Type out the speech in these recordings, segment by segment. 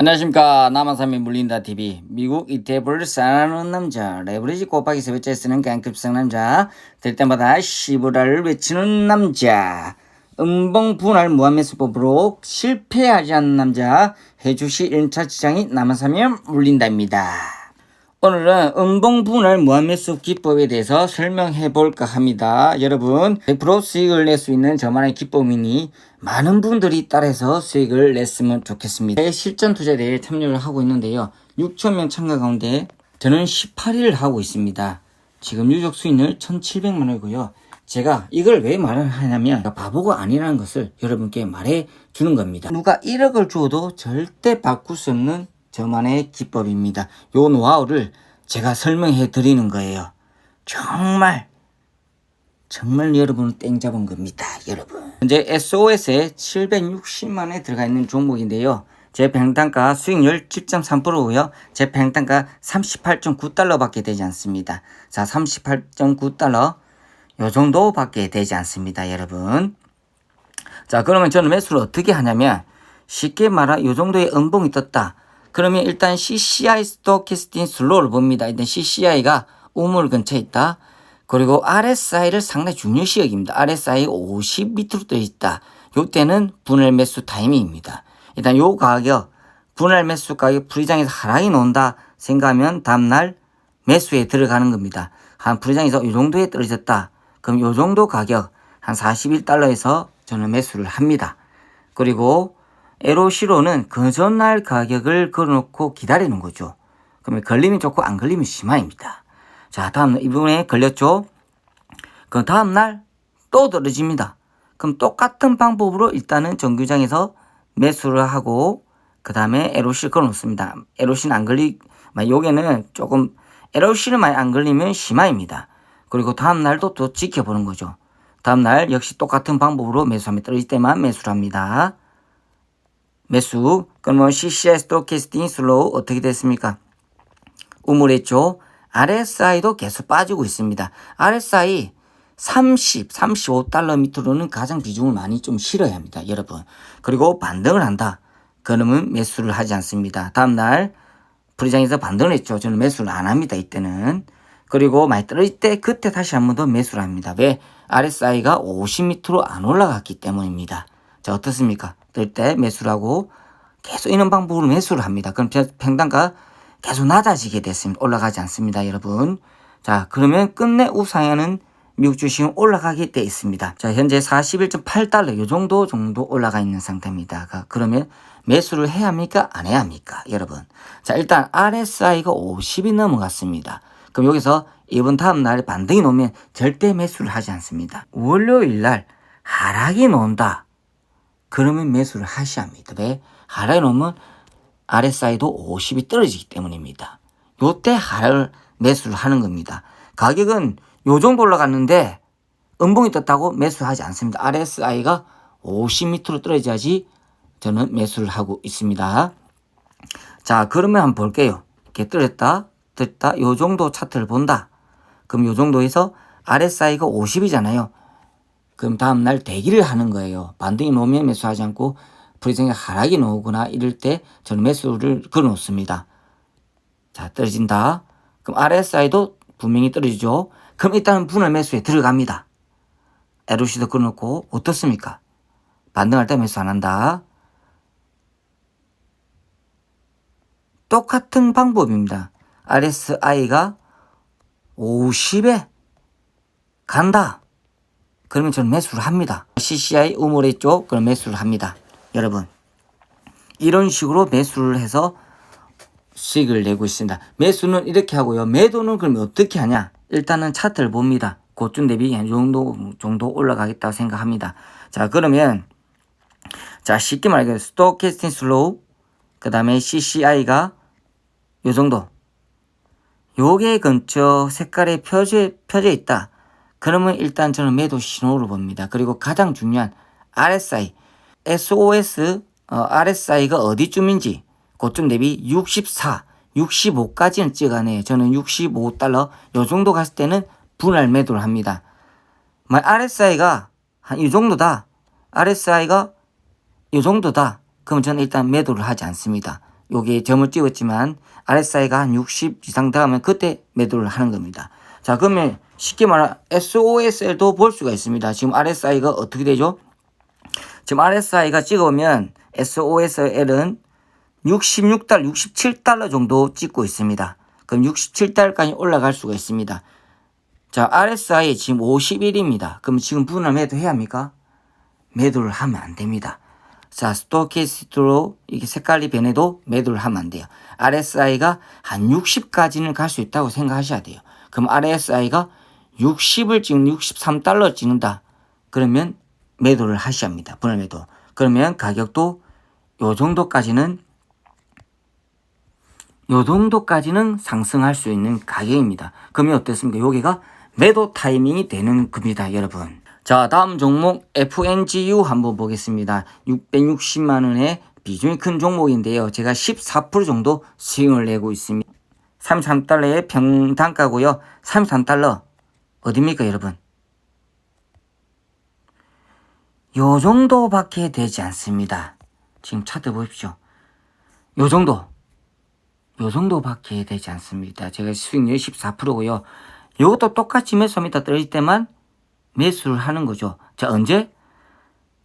안녕하십니까. 남한삼이 물린다 TV 미국 이태블 사랑하는 남자 레버리지 곱하기 세 번째 쓰는 깡급성 남자 될 때마다 시부라를 외치는 남자. 음봉 분할 무한매 수법으로 실패하지 않는 남자 해주시 1차 지장이 남한삼이 물린다입니다 오늘은 음봉 분할 무한매수 기법에 대해서 설명해 볼까 합니다. 여러분, 100% 수익을 낼 수 있는 저만의 기법이니 많은 분들이 따라서 수익을 냈으면 좋겠습니다. 제 실전 투자에 대해 참여를 하고 있는데요. 6천명 참가 가운데 저는 18일을 하고 있습니다. 지금 누적 수익을 1,700만 원이고요. 제가 이걸 왜 말을 하냐면 바보가 아니라는 것을 여러분께 말해 주는 겁니다. 누가 1억을 주어도 절대 바꿀 수 없는 저만의 기법입니다. 요 노하우를 제가 설명해 드리는 거예요. 정말 정말 여러분은 땡 잡은 겁니다. 여러분. 현재 SOS에 760만에 들어가 있는 종목인데요. 제 평단가 수익률 7.3%고요. 제 평단가 38.9달러밖에 되지 않습니다. 자, 38.9달러 요 정도밖에 되지 않습니다, 여러분. 자, 그러면 저는 매수를 어떻게 하냐면 쉽게 말하 요 정도의 음봉이 떴다. 그러면 일단 CCI 스토캐스팅 슬로우를 봅니다. 일단 CCI가 우물 근처에 있다. 그리고 RSI를 상당히 중요시 여깁니다. RSI 50 밑으로 떠 있다. 요때는 분할 매수 타이밍입니다. 일단 요 가격, 분할 매수 가격 프리장에서 하락이 나온다 생각하면 다음날 매수에 들어가는 겁니다. 한 프리장에서 요 정도에 떨어졌다. 그럼 요 정도 가격 한 41달러에서 저는 매수를 합니다. 그리고 LOC로는 그 전날 가격을 걸어놓고 기다리는 거죠. 그러면 걸리면 좋고 안 걸리면 심화입니다. 자, 다음 이번에 걸렸죠? 그 다음날 또 떨어집니다. 그럼 똑같은 방법으로 일단은 정규장에서 매수를 하고 그 다음에 LOC를 걸어놓습니다. LOC는 안 걸리, 요게는 조금 LOC를 많이 안 걸리면 심화입니다. 그리고 다음날도 또 지켜보는 거죠. 다음날 역시 똑같은 방법으로 매수하면 떨어질 때만 매수를 합니다. 매수. 그러면 CCI 스토캐스팅 슬로우 어떻게 됐습니까? 우물했죠. RSI도 계속 빠지고 있습니다. RSI 30, 35달러 밑으로는 가장 비중을 많이 좀 실어야 합니다. 여러분. 그리고 반등을 한다. 그러면 매수를 하지 않습니다. 다음날 프리장에서 반등을 했죠. 저는 매수를 안 합니다. 이때는. 그리고 많이 떨어질 때 그때 다시 한 번 더 매수를 합니다. 왜? RSI가 50 밑으로 안 올라갔기 때문입니다. 자, 어떻습니까? 뜰때 매수를 하고 계속 이런 방법으로 매수를 합니다. 그럼 평단가 계속 낮아지게 됐습니다. 올라가지 않습니다, 여러분. 자, 그러면 끝내 우상향은 미국 주식은 올라가게 돼 있습니다. 자, 현재 41.8달러 요 정도 정도 올라가 있는 상태입니다. 그러면 매수를 해야 합니까? 안 해야 합니까? 여러분. 자, 일단 RSI가 50이 넘어갔습니다. 그럼 여기서 이번 다음 날 반등이 나오면 절대 매수를 하지 않습니다. 월요일 날 하락이 나온다. 그러면 매수를 하셔야 합니다. 왜? 하락이 나오면 RSI도 50이 떨어지기 때문입니다. 요때 하락을 매수를 하는 겁니다. 가격은 요 정도 올라갔는데 음봉이 떴다고 매수하지 않습니다. RSI가 50m로 떨어져야지 저는 매수를 하고 있습니다. 자, 그러면 한번 볼게요. 이렇게 떨어졌다, 떨었다, 요 정도 차트를 본다. 그럼 요 정도에서 RSI가 50이잖아요. 그럼 다음날 대기를 하는 거예요. 반등이 놓으면 매수하지 않고 프리생이 하락이 나오거나 이럴 때 저는 매수를 걸어 놓습니다. 자, 떨어진다. 그럼 RSI도 분명히 떨어지죠. 그럼 일단은 분할 매수에 들어갑니다. LOC도 걸어 놓고 어떻습니까? 반등할 때 매수 안 한다. 똑같은 방법입니다. RSI가 50에 간다. 그러면 저는 매수를 합니다. CCI 우물의 쪽 그럼 매수를 합니다. 여러분 이런 식으로 매수를 해서 수익을 내고 있습니다. 매수는 이렇게 하고요. 매도는 그러면 어떻게 하냐? 일단은 차트를 봅니다. 고점 대비 이 정도 정도 올라가겠다고 생각합니다. 자 그러면 자 쉽게 말하면 스토캐스팅 슬로우 그 다음에 CCI가 요 정도 요게 근처 색깔에 펴져, 펴져 있다. 그러면 일단 저는 매도 신호를 봅니다. 그리고 가장 중요한 RSI, SOS, 어, RSI가 어디쯤인지 고점 대비 64, 65까지는 찍어내요. 저는 65달러 요 정도 갔을 때는 분할 매도를 합니다. RSI가 한 이 정도다. RSI가 이 정도다. 그럼 저는 일단 매도를 하지 않습니다. 여기 점을 찍었지만 RSI가 한 60 이상 닿으면 그때 매도를 하는 겁니다. 자, 그러면 쉽게 말하면 SOSL도 볼 수가 있습니다. 지금 RSI가 어떻게 되죠? 지금 RSI가 찍으면 SOSL은 66달러, 67달러 정도 찍고 있습니다. 그럼 67달러까지 올라갈 수가 있습니다. 자, RSI 지금 51입니다. 그럼 지금 분할 매도 해야 합니까? 매도를 하면 안 됩니다. 자, 스토캐스트로 이게 색깔이 변해도 매도를 하면 안 돼요. RSI가 한 60까지는 갈 수 있다고 생각하셔야 돼요. 그럼 RSI가 60을 찍는 63달러 찍는다. 그러면 매도를 하셔야 합니다. 분할 매도. 그러면 가격도 요 정도까지는 요 정도까지는 상승할 수 있는 가격입니다. 그러면 어떻습니까? 여기가 매도 타이밍이 되는 겁니다, 여러분. 자, 다음 종목 FNGU 한번 보겠습니다. 660만 원의 비중이 큰 종목인데요. 제가 14% 정도 수익을 내고 있습니다. 33달러의 평단가고요. 33달러 어딥니까, 여러분? 요 정도밖에 되지 않습니다. 지금 차트 보십시오. 요 정도. 요 정도밖에 되지 않습니다. 제가 수익률 14%고요. 이것도 똑같이 매수합니다. 떨어질 때만 매수를 하는 거죠. 자, 언제?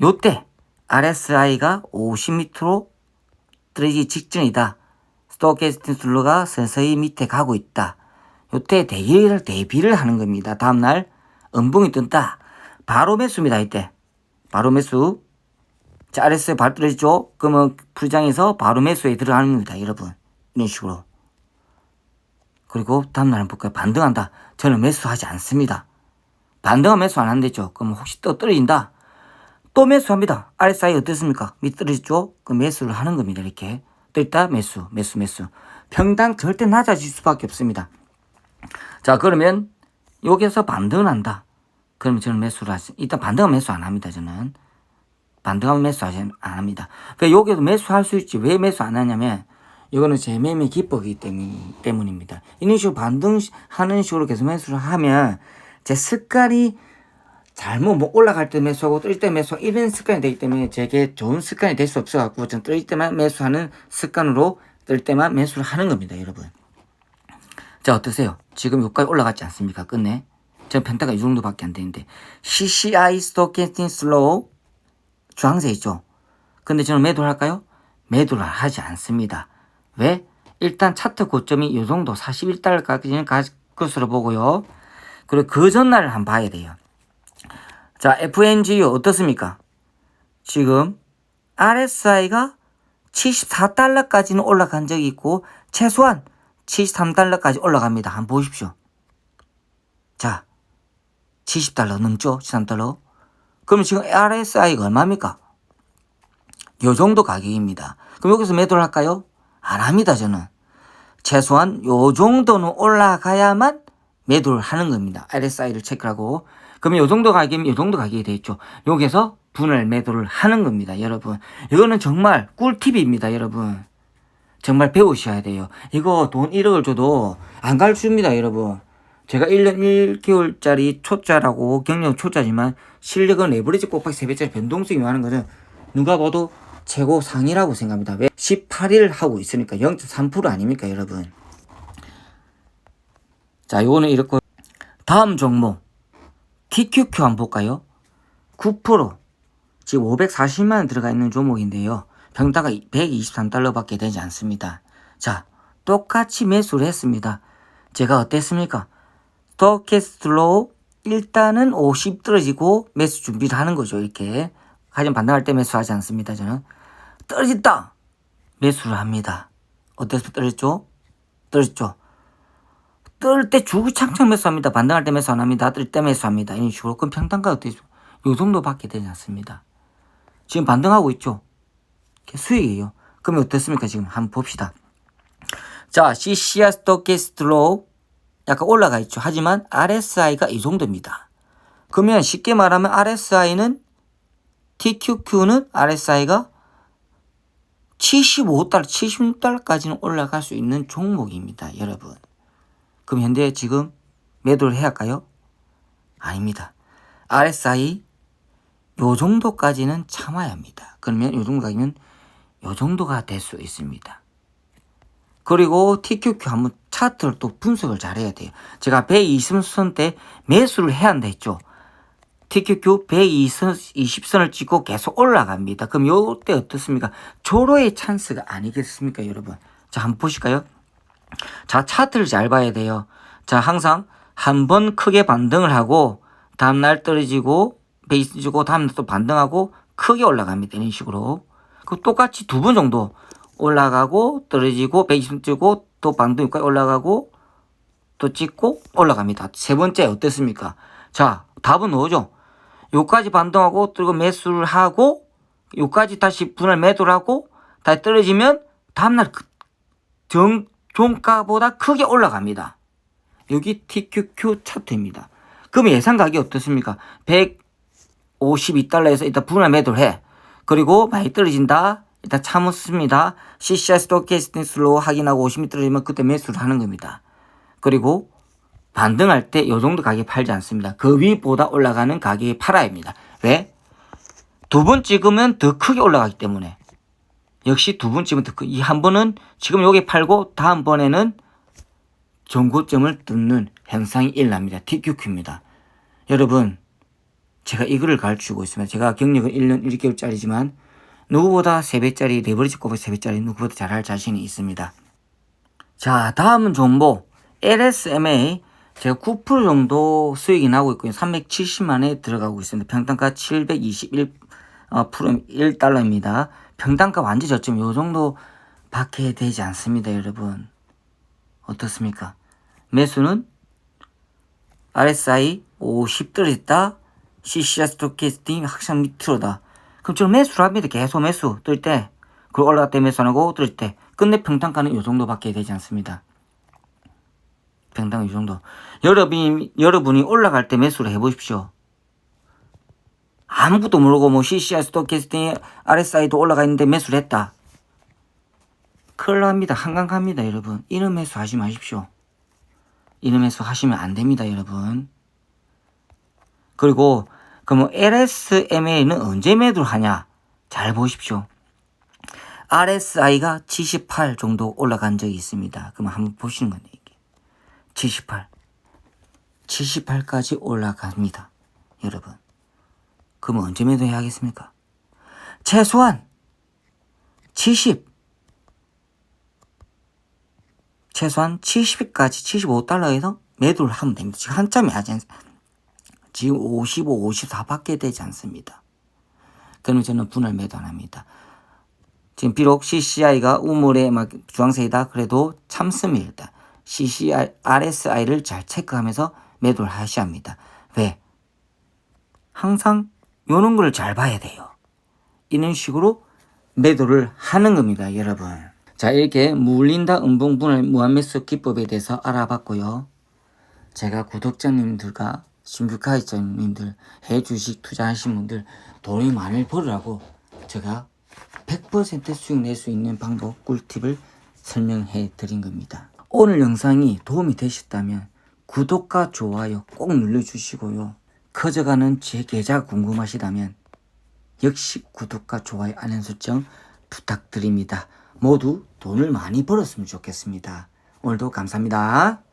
요때 RSI가 50m로 떨어지기 직전이다. 스토캐스팅 슬로가 서서히 밑에 가고 있다. 요때 대기를 대비를 하는 겁니다. 다음날 음봉이 뜬다. 바로 매수입니다. 이때. 바로 매수. 자, RSI 바로 떨어지죠? 그러면 풀장에서 바로 매수에 들어가는 겁니다. 여러분. 이런 식으로. 그리고 다음날 한번 볼까요? 반등한다. 저는 매수하지 않습니다. 반등은 매수 안 한대죠. 그럼 혹시 또 떨어진다? 또 매수합니다. RSI 어떻습니까? 밑 떨어지죠? 그 매수를 하는 겁니다. 이렇게. 뜰다 매수, 매수, 매수. 평당 절대 낮아질 수밖에 없습니다. 자, 그러면 여기서 반등을 한다. 그러면 저는 매수를 하시, 일단 반등은 매수 안 합니다. 저는. 반등하면 매수하지 안 합니다. 그 여기도 매수할 수 있지. 왜 매수 안 하냐면, 이거는 제 매매 기법이기 때문, 때문입니다. 이런 식으로 반등하는 식으로 계속 매수를 하면 제 습관이 잘못 뭐 올라갈 때 매수하고 떨어질 때 매수하고 이런 습관이 되기 때문에 제게 좋은 습관이 될 수 없어갖고 전 떨어질 때만 매수하는 습관으로 떨 때만 매수를 하는 겁니다, 여러분. 자, 어떠세요? 지금 여기까지 올라갔지 않습니까? 끝내. 전 펜타가 이 정도밖에 안 되는데 CCI 스토캐스팅 슬로우 주황색 있죠? 근데 저는 매도를 할까요? 매도를 하지 않습니다. 왜? 일단 차트 고점이 이 정도 41달러까지는 갈 것으로 보고요. 그리고 그 전날을 한번 봐야 돼요. 자, FNGU 어떻습니까? 지금 RSI가 74달러까지는 올라간 적이 있고 최소한 73달러까지 올라갑니다. 한번 보십시오. 자, 70달러 넘죠? 73달러. 그럼 지금 RSI가 얼마입니까? 요 정도 가격입니다. 그럼 여기서 매도를 할까요? 안 합니다, 저는. 최소한 요 정도는 올라가야만 매도를 하는 겁니다. RSI를 체크하고. 그러면 요 정도 가격이면 요 정도 가격이 되겠죠. 여기서 분할 매도를 하는 겁니다, 여러분. 이거는 정말 꿀팁입니다, 여러분. 정말 배우셔야 돼요. 이거 돈 1억을 줘도 안 가르칩니다, 여러분. 제가 1년 1개월짜리 초짜라고 경력 초짜지만 실력은 레버리지 곱하기 3배짜리 변동성이 많은 것은 누가 봐도 최고 상이라고 생각합니다. 왜? 18일 하고 있으니까 0.3% 아닙니까, 여러분? 자, 요거는 이렇고 다음 종목 TQQ 한번 볼까요? 9% 지금 540만 원 들어가 있는 종목인데요. 평가가 123달러밖에 되지 않습니다. 자, 똑같이 매수를 했습니다. 제가 어땠습니까? 스토캐스트로 일단은 50 떨어지고 매수 준비를 하는 거죠. 이렇게. 하지만 반등할 때 매수하지 않습니다. 저는. 떨어졌다! 매수를 합니다. 어때서 떨어졌죠? 떨어졌죠? 떨 때 주구장창 매수합니다. 반등할 때 매수 안 합니다. 떨 때 매수합니다. 이런 식으로. 그럼 평단가 어떻게 요 정도밖에 되지 않습니다. 지금 반등하고 있죠? 수익이에요. 그러면 어떻습니까? 지금 한번 봅시다. 자, CCR 스토캐스트로 약간 올라가 있죠. 하지만 RSI가 이 정도입니다. 그러면 쉽게 말하면 RSI는 TQQ는 RSI가 75달러, 76달러까지는 올라갈 수 있는 종목입니다. 여러분. 그럼 현재 지금 매도를 해야 할까요? 아닙니다. RSI 요 정도까지는 참아야 합니다. 그러면 요 정도 가면 요 정도가 될 수 있습니다. 그리고 TQQ 한번 차트를 또 분석을 잘 해야 돼요. 제가 120선 때 매수를 해야 한다 했죠. TQQ 120선을 찍고 계속 올라갑니다. 그럼 요때 어떻습니까? 조로의 찬스가 아니겠습니까, 여러분? 자, 한번 보실까요? 자, 차트를 잘 봐야 돼요. 자, 항상 한 번 크게 반등을 하고 다음날 떨어지고 베이스 주고 다음날 또 반등하고 크게 올라갑니다. 이런 식으로. 그 똑같이 두 번 정도 올라가고 떨어지고 베이스 주고 또 반등까지 올라가고 또 찍고 올라갑니다. 세 번째 어떻습니까? 자, 답은 뭐죠? 요까지 반등하고 또 매수를 하고 요까지 다시 분할 매도를 하고 다시 떨어지면 다음날 그 정, 종가보다 크게 올라갑니다. 여기 TQQ 차트입니다. 그럼 예상 가격이 어떻습니까? 152달러에서 일단 분할 매도를 해. 그리고 많이 떨어진다. 일단 참습니다. CCI 스토캐스팅 슬로우 확인하고 50이 떨어지면 그때 매수를 하는 겁니다. 그리고 반등할 때요 정도 가격에 팔지 않습니다. 그 위보다 올라가는 가격에 팔아야 합니다. 왜? 두 번 찍으면 더 크게 올라가기 때문에. 역시 두 번 찍으면 더 크. 이한 번은 지금 여기 팔고 다음번에는 정고점을 뜯는 현상이 일어납니다. TQQ입니다. 여러분, 제가 이거를 가르치고 있습니다. 제가 경력은 1년 1개월짜리지만 누구보다 3배짜리 레버리지 꼽아 3배짜리 누구보다 잘할 자신이 있습니다. 자, 다음은 정보 LSMA 제가 9% 정도 수익이 나고 있고요. 370만에 들어가고 있습니다. 평단가 721 어, 프로 1달러입니다. 평단가 완전 저점 요 정도 밖에 되지 않습니다, 여러분. 어떻습니까? 매수는 RSI 50 떨어졌다. CCR 스토캐스팅 항상 밑으로다. 그럼 저는 매수를 합니다. 계속 매수 뜰 때. 올라갈 때 매수 안 하고 뜰 때. 끝내 평단가는 요 정도밖에 되지 않습니다. 평당 이 정도. 여러분이, 여러분이 올라갈 때 매수를 해보십시오. 아무것도 모르고 뭐 CCR 스토캐스팅 RSI도 올라가 있는데 매수를 했다. 큰일 납니다. 한강 갑니다, 여러분. 이런 매수 하지 마십시오. 이런 매수 하시면 안 됩니다, 여러분. 그리고 그럼 LSMA는 언제 매도를 하냐? 잘 보십시오. RSI가 78 정도 올라간 적이 있습니다. 그럼 한번 보시는 건데 이게 78, 78까지 올라갑니다, 여러분. 그럼 언제 매도해야겠습니까? 최소한 70, 최소한 70까지 75달러에서 매도를 하면 됩니다. 지금 하지 않습니다. 지금 55, 54밖에 되지 않습니다. 그러면 저는 분할 매도 안 합니다. 지금 비록 CCI가 우물에 막 주황색이다 그래도 참습니다. CCI, RSI를 잘 체크하면서 매도를 하셔야 합니다. 왜? 항상 요런 걸 잘 봐야 돼요. 이런 식으로 매도를 하는 겁니다, 여러분. 자, 이렇게 물린다 음봉분할 무한매수 기법에 대해서 알아봤고요. 제가 구독자님들과 신규 가입자님들 해주식 투자하신 분들 돈이 많이 벌으라고 제가 100% 수익 낼 수 있는 방법 꿀팁을 설명해 드린 겁니다. 오늘 영상이 도움이 되셨다면 구독과 좋아요 꼭 눌러주시고요. 커져가는 제 계좌가 궁금하시다면 역시 구독과 좋아요 알림 설정 부탁드립니다. 모두 돈을 많이 벌었으면 좋겠습니다. 오늘도 감사합니다.